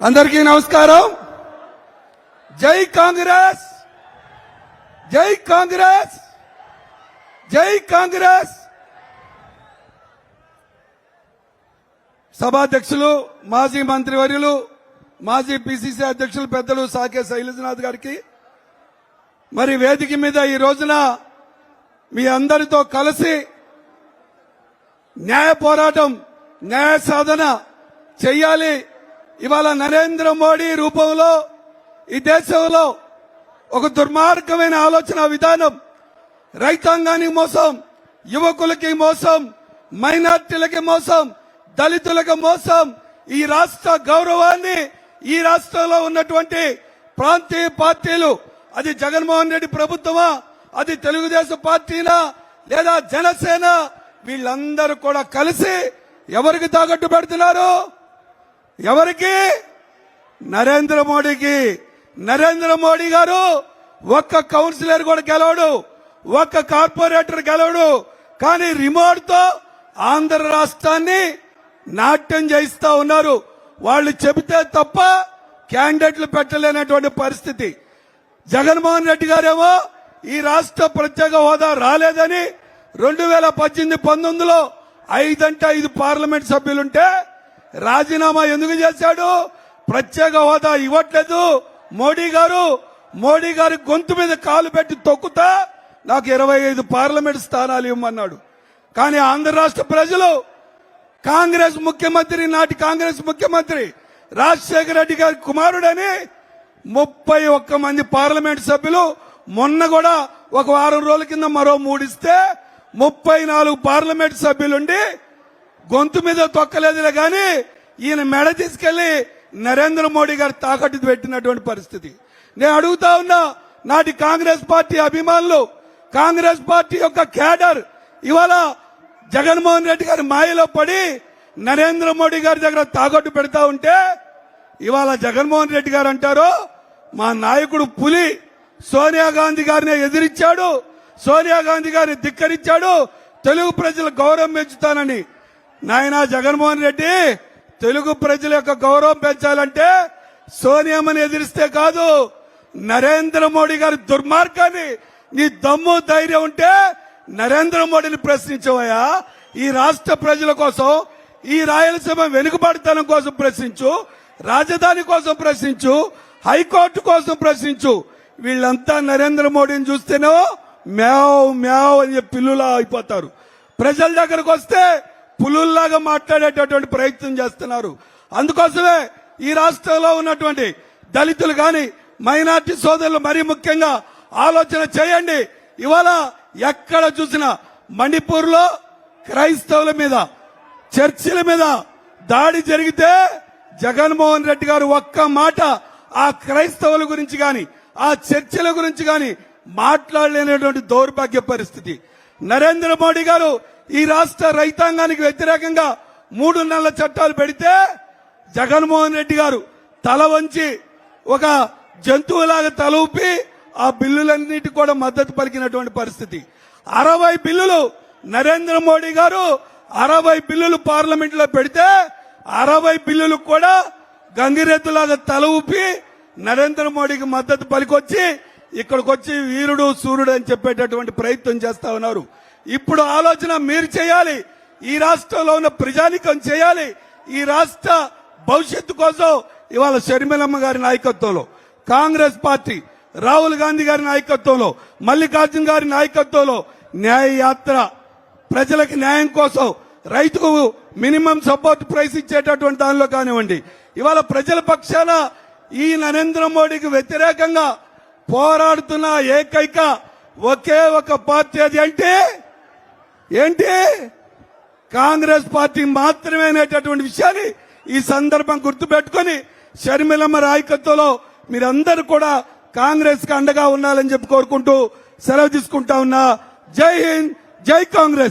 అందరికీ నమస్కారం. జై కాంగ్రెస్! జై కాంగ్రెస్! జై కాంగ్రెస్! సభాధ్యక్షులు మాజీ మంత్రివర్యులు మాజీ పిసిసి అధ్యక్షులు పెద్దలు సాకే శైలజనాథ్ గారికి మరి వేదిక మీద ఈ రోజున మీ అందరితో కలిసి న్యాయ పోరాటం న్యాయ సాధన చెయ్యాలి ఇవాళ నరేంద్ర మోడీ రూపంలో ఈ దేశంలో ఒక దుర్మార్గమైన ఆలోచన విధానం. రైతాంగానికి మోసం యువకులకి మోసం మైనార్టీలకి మోసం దళితులకు మోసం. ఈ రాష్ట్ర గౌరవాన్ని ఈ రాష్ట్రంలో ఉన్నటువంటి ప్రాంతీయ పార్టీలు అది జగన్మోహన్ రెడ్డి ప్రభుత్వమా అది తెలుగుదేశం పార్టీనా లేదా జనసేన వీళ్ళందరూ కూడా కలిసి ఎవరికి తాకట్టు పెడుతున్నారు ఎవరికి? నరేంద్ర మోడీకి. నరేంద్ర మోడీ గారు ఒక్క కౌన్సిలర్ కూడా గెలవడు ఒక్క కార్పొరేటర్ గెలవడు కానీ రిమోట్తో ఆంధ్ర రాష్ట్రాన్ని నాట్యం చేయిస్తా ఉన్నారు. వాళ్ళు చెబితే తప్ప క్యాండిడేట్లు పెట్టలేనటువంటి పరిస్థితి. జగన్మోహన్ రెడ్డి గారేమో ఈ రాష్ట్ర ప్రత్యేక హోదా రాలేదని రెండు వేల పద్దెనిమిది పంతొమ్మిదిలో ఐదంటే ఐదు పార్లమెంట్ సభ్యులుంటే రాజీనామా ఎందుకు చేశాడు? ప్రత్యేక హోదా ఇవ్వట్లేదు. మోడీ గారు మోడీ గారి గొంతు మీద కాలు పెట్టి తొక్కుతా నాకు ఇరవై ఐదు పార్లమెంట్ స్థానాలు ఇవ్వమన్నాడు. కానీ ఆంధ్ర రాష్ట్ర ప్రజలు కాంగ్రెస్ ముఖ్యమంత్రి నాటి కాంగ్రెస్ ముఖ్యమంత్రి రాజశేఖర రెడ్డి గారి కుమారుడని ముప్పై ఒక్క మంది పార్లమెంట్ సభ్యులు మొన్న కూడా ఒక వారం రోజుల కింద మరో మూడిస్తే ముప్పై నాలుగు పార్లమెంట్ సభ్యులుండి గొంతు మీద తొక్కలేదులే కానీ ఈయన మెడ తీసుకెళ్ళి నరేంద్ర మోడీ గారు తాకట్టు పెట్టినటువంటి పరిస్థితి. నేను అడుగుతా ఉన్నా నాటి కాంగ్రెస్ పార్టీ అభిమానులు కాంగ్రెస్ పార్టీ యొక్క క్యాడర్ ఇవాళ జగన్మోహన్ రెడ్డి గారి మాయలో పడి నరేంద్ర మోడీ గారి దగ్గర తాకట్టు పెడతా ఉంటే ఇవాళ జగన్మోహన్ రెడ్డి గారు అంటారు మా నాయకుడు పులి సోనియా గాంధీ గారిని ఎదిరించాడు సోనియా గాంధీ గారిని ధిక్కరించాడు తెలుగు ప్రజల గౌరవం పెంచుతానని నాయనా జగన్మోహన్ రెడ్డి తెలుగు ప్రజల యొక్క గౌరవం పెంచాలంటే సోనియామని ఎదిరిస్తే కాదు. నరేంద్ర మోడీ గారి దుర్మార్గాన్ని నీ దమ్ము ధైర్యం ఉంటే నరేంద్ర మోడీని ప్రశ్నించవయ్యా. ఈ రాష్ట్ర ప్రజల కోసం ఈ రాయలసీమ వెనుకబడితనం కోసం ప్రశ్నించు రాజధాని కోసం ప్రశ్నించు హైకోర్టు కోసం ప్రశ్నించు. వీళ్ళంతా నరేంద్ర మోడీని చూస్తేనో మ్యావ్ మ్యావ్ అని చెప్పి పిల్లులా అయిపోతారు. ప్రజల దగ్గరకు వస్తే పులుల్లాగా మాట్లాడేటటువంటి ప్రయత్నం చేస్తున్నారు. అందుకోసమే ఈ రాష్ట్రంలో ఉన్నటువంటి దళితులు కానీ మైనార్టీ సోదరులు మరీ ముఖ్యంగా ఆలోచన చేయండి. ఇవాళ ఎక్కడ చూసినా మణిపూర్లో క్రైస్తవుల మీద చర్చిల మీద దాడి జరిగితే జగన్మోహన్ రెడ్డి గారు ఒక్క మాట ఆ క్రైస్తవుల గురించి గాని ఆ చర్చిల గురించి గాని మాట్లాడలేనటువంటి దౌర్భాగ్య పరిస్థితి. నరేంద్ర మోడీ గారు ఈ రాష్ట్ర రైతాంగానికి వ్యతిరేకంగా మూడు నెలల చట్టాలు పెడితే జగన్మోహన్ రెడ్డి గారు తల వంచి ఒక జంతువులాగా తల ఊపి ఆ బిల్లులన్నిటి కూడా మద్దతు పలికినటువంటి పరిస్థితి. అరవై బిల్లులు నరేంద్ర మోడీ గారు అరవై బిల్లులు పార్లమెంట్లో పెడితే అరవై బిల్లులు కూడా గంగిరెద్దులాగా తల ఊపి నరేంద్ర మోడీకి మద్దతు పలికొచ్చి ఇక్కడికి వచ్చి వీరుడు సూర్యుడు అని చెప్పేటటువంటి ప్రయత్నం చేస్తా ఉన్నారు. ఇప్పుడు ఆలోచన మీరు చేయాలి. ఈ రాష్ట్రంలో ఉన్న ప్రజానికం చేయాలి. ఈ రాష్ట్ర భవిష్యత్తు కోసం ఇవాళ షర్మిలమ్మ గారి నాయకత్వంలో కాంగ్రెస్ పార్టీ రాహుల్ గాంధీ గారి నాయకత్వంలో మల్లికార్జున్ గారి నాయకత్వంలో న్యాయ యాత్ర ప్రజలకు న్యాయం కోసం రైతుకు మినిమం సపోర్ట్ ప్రైస్ ఇచ్చేటటువంటి దానిలో కానివ్వండి. ఇవాళ ప్రజల పక్షాన ఈ నరేంద్ర మోడీకి వ్యతిరేకంగా పోరాడుతున్న ఏకైక ఒకే ఒక పార్టీ అది అంటే ఏంటి? కాంగ్రెస్ పార్టీ మాత్రమే అనేటటువంటి విషయాన్ని ఈ సందర్భం గుర్తుపెట్టుకుని షర్మిలమ్మ రాయకత్వంలో మీరందరూ కూడా కాంగ్రెస్కి అండగా ఉండాలని చెప్పి కోరుకుంటూ సెలవు తీసుకుంటా ఉన్నా. జై హింద్ జై కాంగ్రెస్.